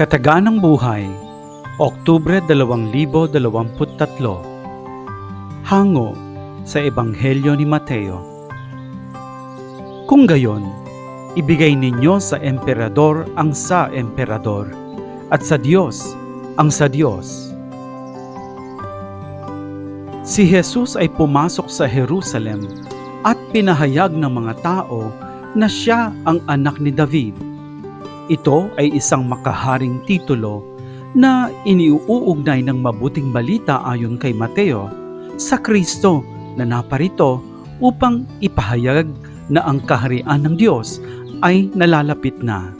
Kataganang Buhay, Oktubre 2023 Hango sa Ebanghelyo ni Mateo Kung gayon, ibigay ninyo sa emperador ang sa emperador at sa Diyos ang sa Diyos. Si Jesus ay pumasok sa Jerusalem at pinahayag ng mga tao na siya ang anak ni David. Ito ay isang makaharing titulo na iniuugnay ng mabuting balita ayon kay Mateo sa Kristo na naparito upang ipahayag na ang kaharian ng Diyos ay nalalapit na.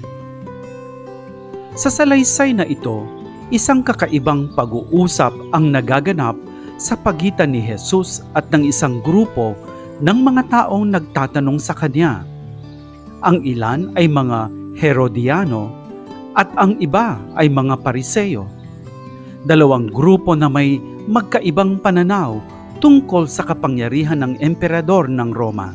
Sa salaysay na ito, isang kakaibang pag-uusap ang nagaganap sa pagitan ni Jesus at ng isang grupo ng mga taong nagtatanong sa kanya. Ang ilan ay mga Herodiano at ang iba ay mga Pariseo. Dalawang grupo na may magkaibang pananaw tungkol sa kapangyarihan ng emperador ng Roma.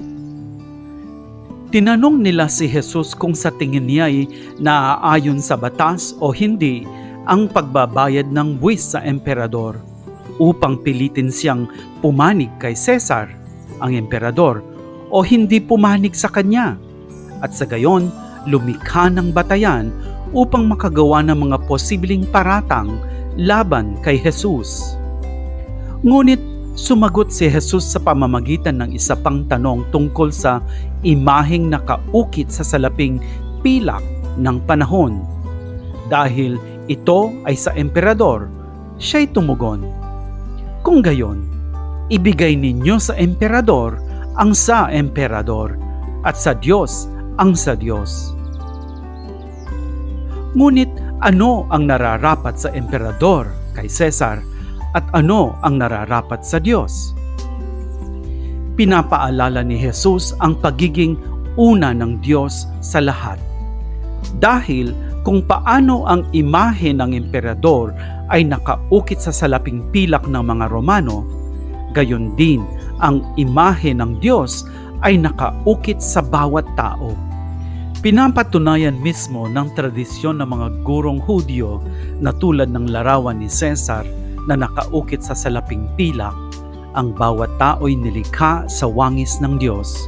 Tinanong nila si Jesus kung sa tingin niya ay naaayon sa batas o hindi ang pagbabayad ng buwis sa emperador upang pilitin siyang pumanig kay Cesar, ang emperador, o hindi pumanig sa kanya. At sa gayon, lumikha ng batayan upang makagawa ng mga posibleng paratang laban kay Jesus. Ngunit sumagot si Jesus sa pamamagitan ng isa pang tanong tungkol sa imaheng nakaukit sa salaping pilak ng panahon. Dahil ito ay sa emperador, siya'y tumugon. Kung gayon, ibigay ninyo sa emperador ang sa emperador at sa Diyos ang sa Diyos. Ngunit ano ang nararapat sa emperador kay Cesar at ano ang nararapat sa Diyos? Pinapaalala ni Jesus ang pagiging una ng Diyos sa lahat. Dahil kung paano ang imahe ng emperador ay nakaukit sa salaping pilak ng mga Romano, gayon din ang imahe ng Diyos ay nakaukit sa bawat tao. Pinapatunayan mismo ng tradisyon ng mga gurong Hudyo na tulad ng larawan ni Cesar na nakaukit sa salaping pilak, ang bawat tao'y nilikha sa wangis ng Diyos.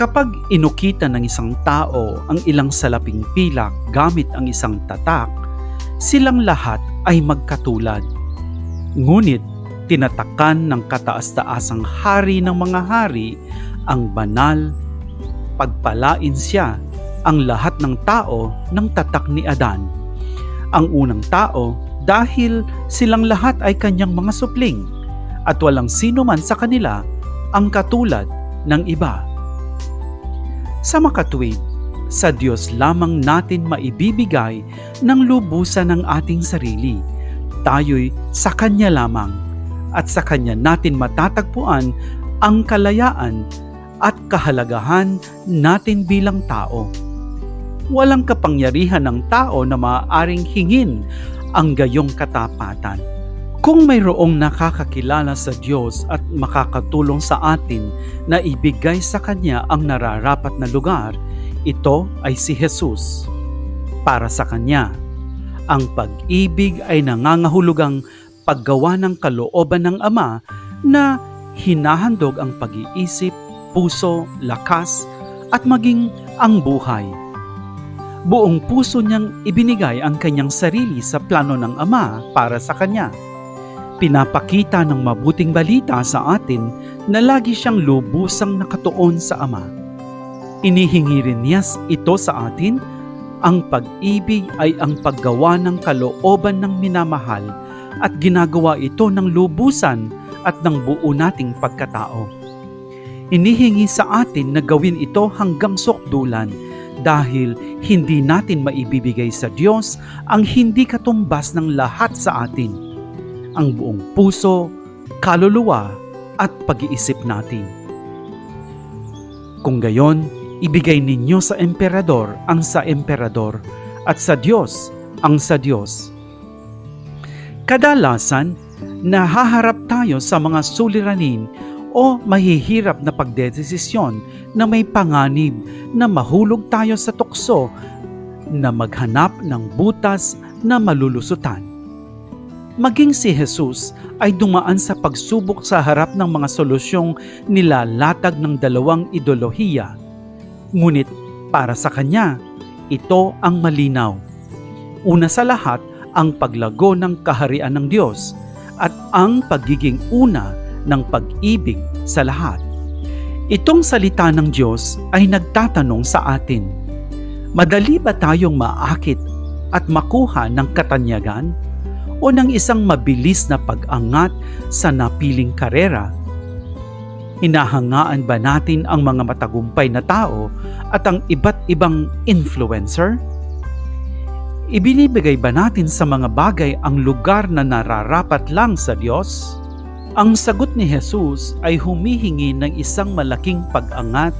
Kapag inukita ng isang tao ang ilang salaping pilak gamit ang isang tatak, silang lahat ay magkatulad. Ngunit tinatakan ng kataas-taasang hari ng mga hari ang banal, pagpalain siya ang lahat ng tao ng tatak ni Adan. Ang unang tao dahil silang lahat ay kanyang mga supling at walang sino man sa kanila ang katulad ng iba. Sa makatwid, sa Diyos lamang natin maibibigay ng lubusan ng ating sarili. Tayo'y sa Kanya lamang at sa Kanya natin matatagpuan ang kalayaan at kahalagahan natin bilang tao. Walang kapangyarihan ng tao na maaaring hingin ang gayong katapatan. Kung mayroong nakakakilala sa Diyos at makakatulong sa atin na ibigay sa Kanya ang nararapat na lugar, ito ay si Jesus. Para sa Kanya, ang pag-ibig ay nangangahulugang paggawa ng kalooban ng Ama na hinahandog ang pag-iisip, puso, lakas, at maging ang buhay. Buong puso niyang ibinigay ang kanyang sarili sa plano ng Ama para sa Kanya. Pinapakita ng mabuting balita sa atin na lagi siyang lubusang nakatuon sa Ama. Inihingi rin niya ito sa atin, ang pag-ibig ay ang paggawa ng kalooban ng minamahal at ginagawa ito ng lubusan at ng buo nating pagkatao. Inihingi sa atin na gawin ito hanggang sukdulan dahil hindi natin maibibigay sa Diyos ang hindi katumbas ng lahat sa atin, ang buong puso, kaluluwa at pag-iisip natin. Kung gayon, ibigay ninyo sa emperador ang sa emperador at sa Diyos ang sa Diyos. Kadalasan, nahaharap tayo sa mga suliranin o mahihirap na pagdedesisyon na may panganib na mahulog tayo sa tukso na maghanap ng butas na malulusutan. Maging si Jesus ay dumaan sa pagsubok sa harap ng mga solusyong nilalatag ng dalawang ideolohiya. Ngunit para sa kanya, ito ang malinaw. Una sa lahat, ang paglago ng kaharian ng Diyos at ang pagiging una ng pag-ibig sa lahat. Itong salita ng Diyos ay nagtatanong sa atin, madali ba tayong maakit at makuha ng katanyagan o ng isang mabilis na pag-angat sa napiling karera? Hinahangaan ba natin ang mga matagumpay na tao at ang iba't ibang influencer? Ibinibigay ba natin sa mga bagay ang lugar na nararapat lang sa Diyos? Ang sagot ni Jesus ay humihingi ng isang malaking pag-angat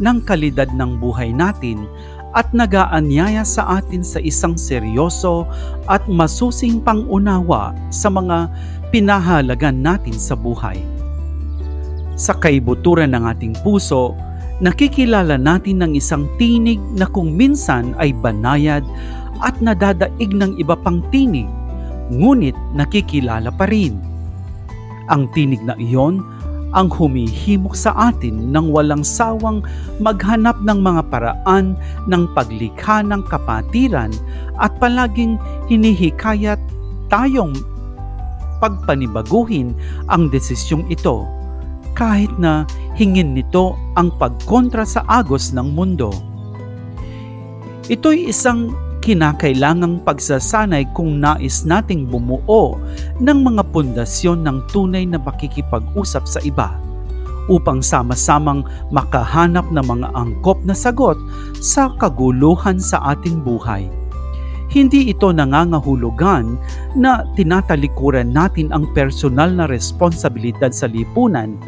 ng kalidad ng buhay natin at nagaanyaya sa atin sa isang seryoso at masusing pangunawa sa mga pinahalagan natin sa buhay. Sa kaibuturan ng ating puso, nakikilala natin ng isang tinig na kung minsan ay banayad at nadadaig ng iba pang tinig, ngunit nakikilala pa rin. Ang tinig na iyon ang humihimok sa atin ng walang sawang maghanap ng mga paraan ng paglikha ng kapatiran at palaging hinihikayat tayong pagpanibaguhin ang desisyong ito kahit na hingin nito ang pagkontra sa agos ng mundo. Ito'y isang kinakailangang pagsasanay kung nais nating bumuo ng mga pundasyon ng tunay na makikipag-usap sa iba upang sama-samang makahanap ng mga angkop na sagot sa kaguluhan sa ating buhay. Hindi ito nangangahulugan na tinatalikuran natin ang personal na responsibilidad sa lipunan,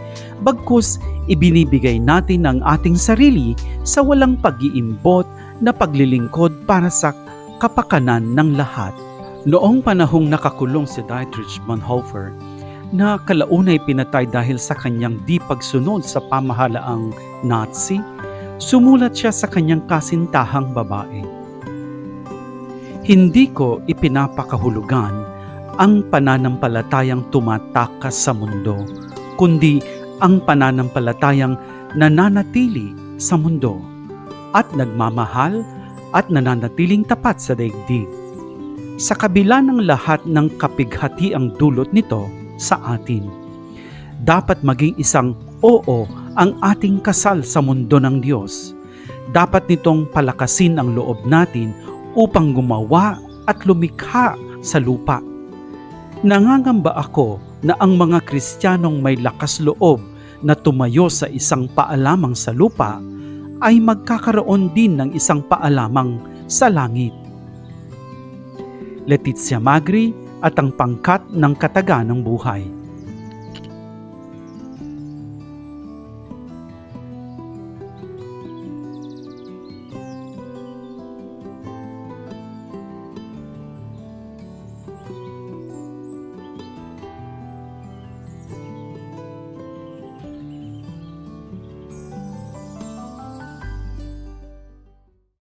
bagkus ibinibigay natin ang ating sarili sa walang pag-iimbot na paglilingkod para sa kapakanan ng lahat. Noong panahong nakakulong si Dietrich Bonhoeffer, na kalaunay pinatay dahil sa kanyang di pagsunod sa pamahalaang Nazi, sumulat siya sa kanyang kasintahang babae. Hindi ko ipinapakahulugan ang pananampalatayang tumatakas sa mundo, kundi ang pananampalatayang nananatili sa mundo at nagmamahal at nananatiling tapat sa daigdig. Sa kabila ng lahat ng kapighati ang dulot nito sa atin, dapat maging isang oo ang ating kasal sa mundo ng Diyos. Dapat nitong palakasin ang loob natin upang gumawa at lumikha sa lupa. Nangangamba ako na ang mga Kristiyanong may lakas loob na tumayo sa isang paalamang sa lupa ay magkakaroon din ng isang paalamang sa langit. Letizia Magri at ang pangkat ng kataga ng buhay.